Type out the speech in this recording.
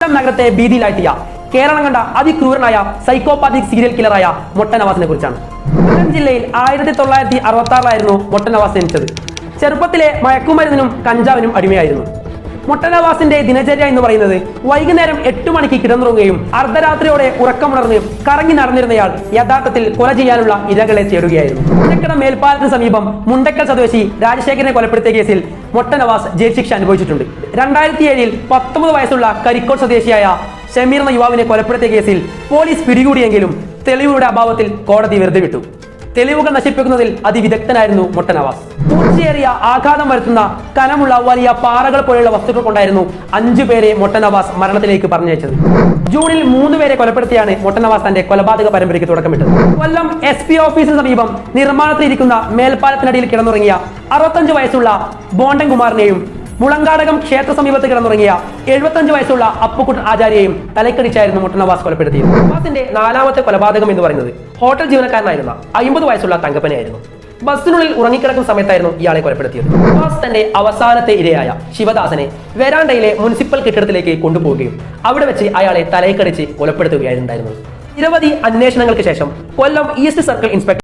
കൊല്ലം നഗരത്തെ ഭീതിയിലാഴ്ത്തിയ കേരളം കണ്ട അതിക്രൂരനായ psychopathic serial കില്ലറായ മൊട്ടനവാസിനെ കുറിച്ചാണ്. കൊല്ലം ജില്ലയിൽ ആയിരത്തി തൊള്ളായിരത്തി അറുപത്തി ആറിലായിരുന്നു മൊട്ടനവാസ് ജനിച്ചത്. ചെറുപ്പത്തിലെ മയക്കുമരുന്നിനും കഞ്ചാവിനും അടിമയായിരുന്നു. മൊട്ടനവാസിന്റെ ദിനചര്യ എന്ന് പറയുന്നത് വൈകുന്നേരം എട്ട് മണിക്ക് കിടന്നുറങ്ങുകയും അർദ്ധരാത്രിയോടെ ഉറക്കമുണർന്ന് കറങ്ങി നടന്നിരുന്നയാൾ യഥാർത്ഥത്തിൽ കൊല ചെയ്യാനുള്ള ഇരകളെ തേടുകയായിരുന്നു. മുണ്ടക്കട മേൽപ്പാലത്തിന് സമീപം മുണ്ടക്കൽ സ്വദേശി രാജശേഖരനെ കൊലപ്പെടുത്തിയ കേസിൽ മൊട്ടനവാസ് ജയിൽ ശിക്ഷ അനുഭവിച്ചിട്ടുണ്ട്. രണ്ടായിരത്തി ഏഴിൽ പത്തൊമ്പത് വയസ്സുള്ള കരിക്കോട് സ്വദേശിയായ ഷമീർ എന്ന യുവാവിനെ കൊലപ്പെടുത്തിയ കേസിൽ പോലീസ് പിടികൂടിയെങ്കിലും തെളിവുകളുടെ അഭാവത്തിൽ കോടതി വെറുതെ വിട്ടു. തെളിവുകൾ നശിപ്പിക്കുന്നതിൽ അതിവിദഗ്ധനായിരുന്നു മൊട്ടനവാസ്. പൂർച്ചയേറിയ ആഘാതം വരുത്തുന്ന കനമുള്ള വലിയ പാറകൾ പോലെയുള്ള വസ്തുക്കൾ കൊണ്ടായിരുന്നു അഞ്ചു പേരെ മൊട്ടനവാസ് മരണത്തിലേക്ക് പറഞ്ഞയച്ചത്. ജൂണിൽ മൂന്ന് പേരെ കൊലപ്പെടുത്തിയാണ് മൊട്ടനവാസ് തന്റെ കൊലപാതക പരമ്പരയ്ക്ക് തുടക്കമിട്ടത്. കൊല്ലം എസ് പി ഓഫീസിന് സമീപം നിർമ്മാണത്തിലിരിക്കുന്ന മേൽപ്പാലത്തിനടിയിൽ കിടന്നുറങ്ങിയ അറുപത്തഞ്ച് വയസ്സുള്ള ബോണ്ടൻ കുമാറിനെയും മുളങ്കാടകം ക്ഷേത്ര സമീപത്ത് കിടന്നുറങ്ങിയ എഴുപത്തഞ്ച് വയസ്സുള്ള അപ്പുക്കുട്ടൻ ആചാര്യയും തലക്കടിച്ചായിരുന്നു മുട്ടനവാസ് കൊലപ്പെടുത്തിയത്. നവാസിന്റെ നാലാമത്തെ കൊലപാതകം എന്ന് പറയുന്നത് ഹോട്ടൽ ജീവനക്കാരനായിരുന്ന അമ്പത് വയസ്സുള്ള തങ്കപ്പനെയായിരുന്നു. ബസ്സിനുള്ളിൽ ഉറങ്ങിക്കിടക്കുന്ന സമയത്തായിരുന്നു ഇയാളെ കൊലപ്പെടുത്തിയത്. നവാസ് തന്റെ അവസാനത്തെ ഇരയായ ശിവദാസനെ വെരാണ്ടയിലെ മുനിസിപ്പൽ കെട്ടിടത്തിലേക്ക് കൊണ്ടുപോവുകയും അവിടെ വെച്ച് അയാളെ തലയിക്കടിച്ച് കൊലപ്പെടുത്തുകയായിരുന്നു. നിരവധി അന്വേഷണങ്ങൾക്ക് ശേഷം കൊല്ലം ഈസ്റ്റ് സർക്കിൾ ഇൻസ്പെക്ടർ